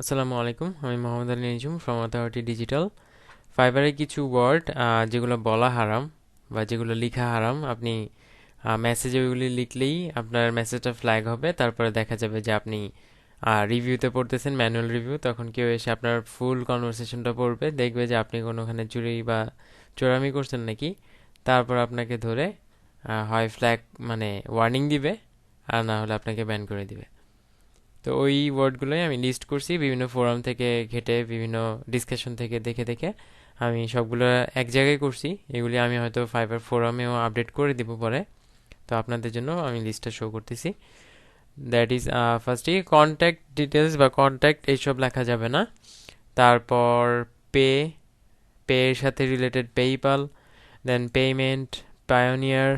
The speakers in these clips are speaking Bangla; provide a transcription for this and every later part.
আসসালামু আলাইকুম, আমি Mohammad Ali Nijum from authority digital ফাইবারে কিছু ওয়ার্ড যেগুলো বলা হারাম বা যেগুলো লেখা হারাম, আপনি মেসেজে ওইগুলি লিখলেই আপনার মেসেজটা ফ্ল্যাগ হবে, তারপরে দেখা যাবে যে আপনি রিভিউতে পড়তেছেন ম্যানুয়াল রিভিউ তখন কেউ এসে আপনার ফুল কনভারসেশনটা পড়বে, দেখবে যে আপনি কোনোখানে চুরি বা চোরামি করছেন নাকি, তারপর আপনাকে ধরে হয় ফ্ল্যাগ মানে ওয়ার্নিং দিবে, আর না হলে আপনাকে ব্যান করে দিবে। তো ওই ওয়ার্ডগুলোই আমি লিস্ট করছি, বিভিন্ন ফোরাম থেকে ঘেটে, বিভিন্ন ডিসকাশন থেকে দেখে দেখে আমি সবগুলো এক জায়গায় করছি। এগুলি আমি হয়তো ফাইবার ফোরামেও আপডেট করে দিব পরে। তো আপনাদের জন্য আমি লিস্টটা শো করতেছি। দ্যাট ইজ ফার্স্টে কন্ট্যাক্ট ডিটেলস বা কন্ট্যাক্ট এইসব লেখা যাবে না। তারপর পে পে এর সাথে related PayPal then payment Payoneer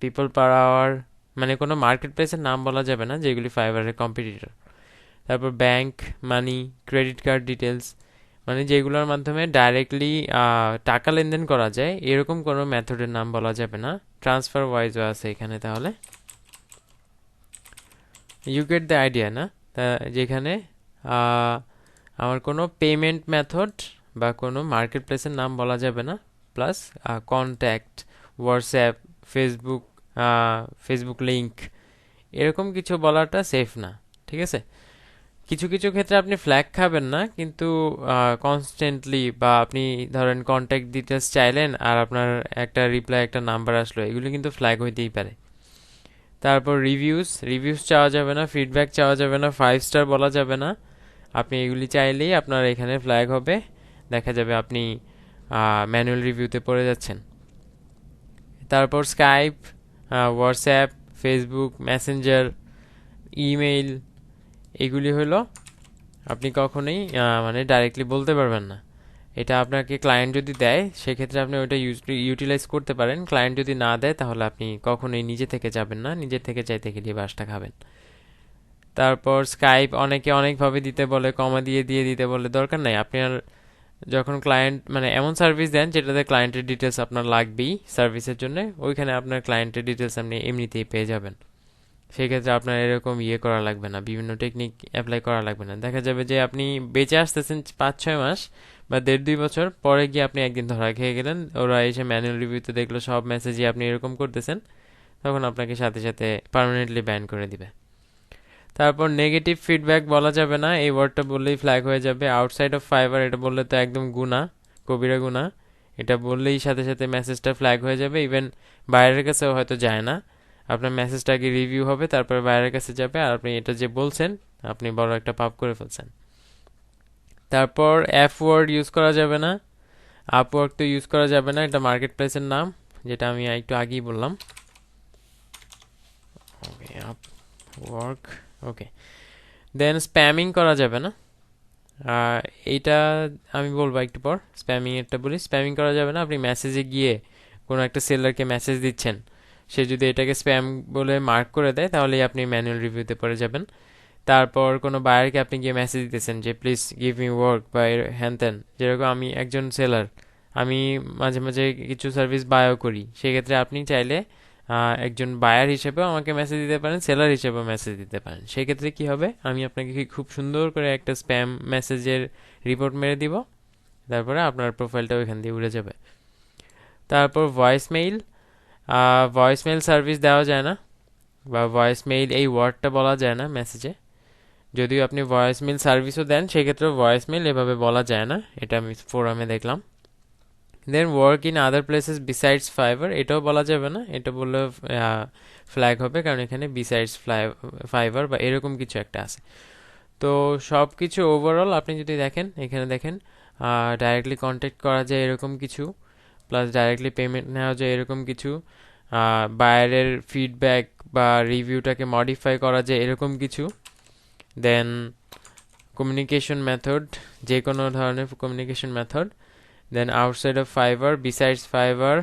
people per hour মানে কোনো মার্কেট প্লেসের নাম বলা যাবে না, যেগুলি ফাইবারের কম্পিটিটর তারপর bank money credit card details মানে যেগুলোর মাধ্যমে ডাইরেক্টলি টাকা লেনদেন করা যায়, এরকম কোনো মেথডের নাম বলা যাবে না। ট্রান্সফার ওয়াইজও আছে এখানে তাহলে। ইউ গেট দ্য আইডিয়া না? তা যেখানে আমার কোনো পেমেন্ট মেথড বা কোনো মার্কেট প্লেসের নাম বলা যাবে না plus contact WhatsApp Facebook Facebook link এরকম কিছু বলাটা সেফ না, ঠিক আছে? কিছু কিছু ক্ষেত্রে আপনি ফ্ল্যাগ খাবেন না, কিন্তু কনস্ট্যান্টলি বা আপনি ধরেন কন্ট্যাক্ট ডিটেলস চাইলেন আর আপনার একটা রিপ্লাই একটা নাম্বার আসলো, এগুলো কিন্তু ফ্ল্যাগ হইতেই পারে। তারপর রিভিউস রিভিউস চাওয়া যাবে না ফিডব্যাক চাওয়া যাবে না ফাইভ স্টার বলা যাবে না। আপনি এগুলি চাইলেই আপনার এখানে ফ্ল্যাগ হবে, দেখা যাবে আপনি ম্যানুয়াল রিভিউতে পড়ে যাচ্ছেন। তারপর Skype WhatsApp Facebook Messenger email এগুলি হলো আপনি কখনোই মানে ডাইরেক্টলি বলতে পারবেন না। এটা আপনাকে ক্লায়েন্ট যদি দেয়, সেক্ষেত্রে আপনি ওইটা ইউটিলাইজ করতে পারেন। ক্লায়েন্ট যদি না দেয়, তাহলে আপনি কখনোই নিজে থেকে যাবেন না। নিজে থেকে চাইতে গেলে বাসটা খাবেন। তারপর স্কাইপ অনেকে অনেকভাবে দিতে বলে কমা দিয়ে দিয়ে দিতে বলে। দরকার নাই। আপনার যখন ক্লায়েন্ট মানে এমন সার্ভিস দেন যেটাতে ক্লায়েন্টের ডিটেলস আপনার লাগবেই সার্ভিসের জন্য, ওইখানে আপনার ক্লায়েন্টের ডিটেলস আপনি এমনিতেই পেয়ে যাবেন। সেক্ষেত্রে আপনার এরকম ইয়ে করা লাগবে না, বিভিন্ন টেকনিক অ্যাপ্লাই করা লাগবে না। দেখা যাবে যে আপনি বেঁচে আসতেছেন পাঁচ ছয় মাস বা দেড় দুই বছর, পরে গিয়ে আপনি একদিন ধরা খেয়ে গেলেন, ওরা এসে ম্যানুয়াল রিভিউতে দেখল, সব মেসেজই আপনি এরকম করতেছেন, তখন আপনাকে সাথে সাথে পারমানেন্টলি ব্যান করে দিবে। তারপর নেগেটিভ ফিডব্যাক বলা যাবে না, এই ওয়ার্ডটা বললেই ফ্ল্যাগ হয়ে যাবে। আউটসাইড অফ ফাইবার এটা বললে তো একদম গুণা, কবিরা গুণা। এটা বললেই সাথে সাথে মেসেজটা ফ্ল্যাগ হয়ে যাবে। ইভেন বাইরের কাছেও হয়তো যায় না। আপনার মেসেজটা আগে রিভিউ হবে, তারপরে বাইরের কাছে যাবে। আর আপনি এটা যে বলছেন, আপনি বড় একটা পাপ করে ফেলছেন। তারপর অ্যাপ ওয়ার্ড ইউজ করা যাবে না। আপ ওয়ার্ক তো ইউজ করা যাবে না, এটা মার্কেট প্লেসের নাম, যেটা আমি একটু আগেই বললাম। Up work okay then spamming করা যাবে না। এইটা আমি বলব একটু পর। স্প্যামিং এরটা বলি। স্প্যামিং করা যাবে না। আপনি মেসেজে গিয়ে কোনো একটা সেলারকে মেসেজ দিচ্ছেন। সে যদি এটাকে স্প্যাম বলে মার্ক করে দেয়, তাহলেই আপনি ম্যানুয়াল রিভিউতে পড়ে যাবেন। তারপর কোনো বায়ারকে আপনি গিয়ে মেসেজ দিতেছেন যে প্লিজ গিভ মি ওয়ার্ক বা হ্যান ত্যান যেরকম আমি একজন সেলার আমি মাঝে মাঝে কিছু সার্ভিস বায়ও করি। সেক্ষেত্রে আপনি চাইলে একজন বায়ার হিসেবেও আমাকে মেসেজ দিতে পারেন সেলার হিসেবেও মেসেজ দিতে পারেন। সেক্ষেত্রে কি হবে? আমি আপনাকে খুব সুন্দর করে একটা স্প্যাম মেসেজের রিপোর্ট মেরে দিব? তারপরে আপনার প্রোফাইলটা ওইখান দিয়ে উড়ে যাবে। তারপর voice mail voice mail service দেওয়া যায় না, বা ভয়েস মেইল এই ওয়ার্ডটা বলা যায় না মেসেজে যদিও আপনি ভয়েস মেইল সার্ভিসও দেন, সেক্ষেত্রেও ভয়েস মেইল এভাবে বলা যায় না। এটা আমি ফোরামে দেখলাম। Then work in other places besides Fiverr এটাও বলা যাবে না, এটা বললে ফ্ল্যাগ হবে, কারণ এখানে বিসাইডস ফ্লাই ফাইবার বা এরকম কিছু একটা আছে। তো সব কিছু ওভারঅল আপনি যদি দেখেন, এখানে দেখেন ডাইরেক্টলি কন্ট্যাক্ট করা যায় এরকম কিছু প্লাস ডাইরেক্টলি পেমেন্ট নেওয়া যায় এরকম কিছু বাইরের ফিডব্যাক বা রিভিউটাকে মডিফাই করা যায় এরকম কিছু। দেন কমিউনিকেশন মেথড যে কোনো ধরনের communication method then outside of Fiverr besides Fiverr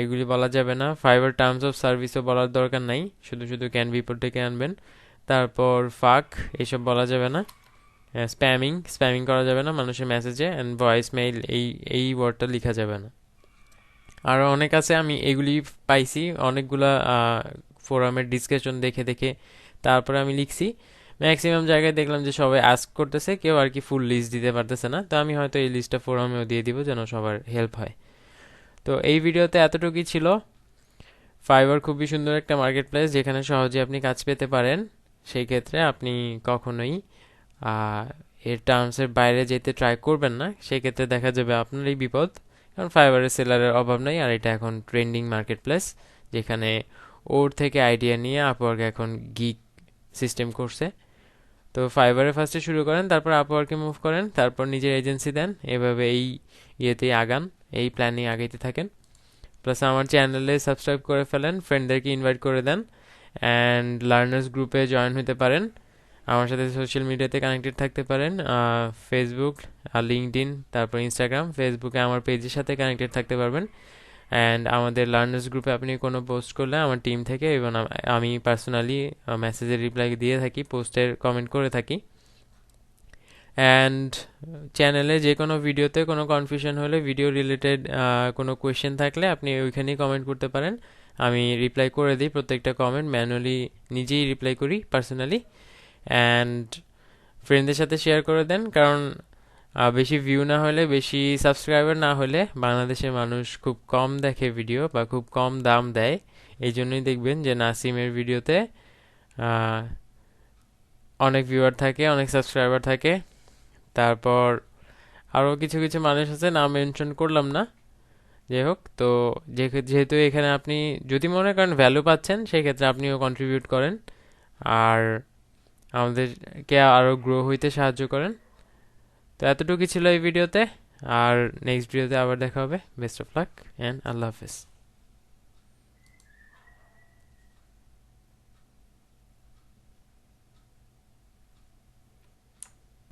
এগুলি বলা যাবে না। ফাইবার টার্মস অফ সার্ভিসও বলার দরকার নাই। শুধু শুধু ক্যান বিপোর্ট থেকে আনবেন। তারপর ফাক এইসব বলা যাবে না। স্প্যামিং স্প্যামিং করা যাবে না মানুষের মেসেজে অ্যান্ড ভয়েস মেইল এই এই ওয়ার্ডটা লেখা যাবে না। আরও অনেক আছে, আমি এগুলি পাইছি। অনেকগুলা ফোরামের ডিসকাশন দেখে দেখে তারপরে আমি লিখছি। ম্যাক্সিমাম জায়গায় দেখলাম যে সবাই আস্ক করতেছে, কেউ আর কি ফুল লিস্ট দিতে পারতেছে না। তো আমি হয়তো এই লিস্টটা ফোরামেও দিয়ে দিব যেন সবার হেল্প হয়। তো এই ভিডিওতে এতটুকুই ছিল। ফাইবার খুবই সুন্দর একটা মার্কেট প্লেস যেখানে সহজে আপনি কাজ পেতে পারেন। সেই ক্ষেত্রে আপনি কখনোই এর টার্মসের বাইরে যেতে ট্রাই করবেন না। সেই ক্ষেত্রে দেখা যাবে আপনারই বিপদ। কারণ ফাইবারের সেলারের অভাব নেই। আর এটা এখন ট্রেন্ডিং মার্কেট প্লেস যেখানে ওর থেকে আইডিয়া নিয়ে আপওয়ার্ক এখন গিক সিস্টেম করছে। তো ফাইবারে ফার্স্টে শুরু করেন, তারপর আপওয়ার্কে মুভ করেন, তারপর নিজের এজেন্সি দেন। এভাবে এই ইয়েতেই আগান, এই প্ল্যানে আগাইতে থাকেন। প্লাস আমার চ্যানেলে সাবস্ক্রাইব করে ফেলেন ফ্রেন্ডদেরকে ইনভাইট করে দেন অ্যান্ড লার্নার্স গ্রুপে জয়েন হতে পারেন। আমার সাথে সোশ্যাল মিডিয়াতে কানেক্টেড থাকতে পারেন ফেসবুক লিঙ্কড তারপর ইনস্টাগ্রাম ফেসবুকে আমার পেজের সাথে কানেক্টেড থাকতে পারবেন। অ্যান্ড আমাদের লার্নার্স গ্রুপে আপনি কোনো পোস্ট করলে আমার টিম থেকে এবং আমি পার্সোনালি মেসেজের রিপ্লাই দিয়ে থাকি পোস্টের কমেন্ট করে থাকি. অ্যান্ড চ্যানেলে যে কোনো ভিডিওতে কোনো কনফিউশন হলে ভিডিও রিলেটেড কোনো কোয়েশ্চেন থাকলে আপনি ওইখানেই কমেন্ট করতে পারেন। আমি রিপ্লাই করে দিই প্রত্যেকটা কমেন্ট ম্যানুয়ালি নিজেই রিপ্লাই করি পার্সোনালি অ্যান্ড ফ্রেন্ডদের সাথে শেয়ার করে দেন, কারণ বেশি ভিউ না হলে, বেশি সাবস্ক্রাইবার না হলে বাংলাদেশের মানুষ খুব কম দেখে ভিডিও বা খুব কম দাম দেয়। এই জন্যই দেখবেন যে নাসিমের ভিডিওতে অনেক ভিউয়ার থাকে, অনেক সাবস্ক্রাইবার থাকে। তারপর আরও কিছু কিছু মানুষ আছে, নাম মেনশন করলাম না। যাই হোক, তো যেহেতু এখানে আপনি যদি মনে করেন ভ্যালু পাচ্ছেন সেই ক্ষেত্রে আপনিও কন্ট্রিবিউট করেন। আর আমাদেরকে আরও গ্রো হইতে সাহায্য করেন। তো এতটুকু ছিল এই ভিডিওতে। আর নেক্সট ভিডিওতে আবার দেখা হবে। বেস্ট অফ লাক অ্যান্ড আল্লাহ হাফিজ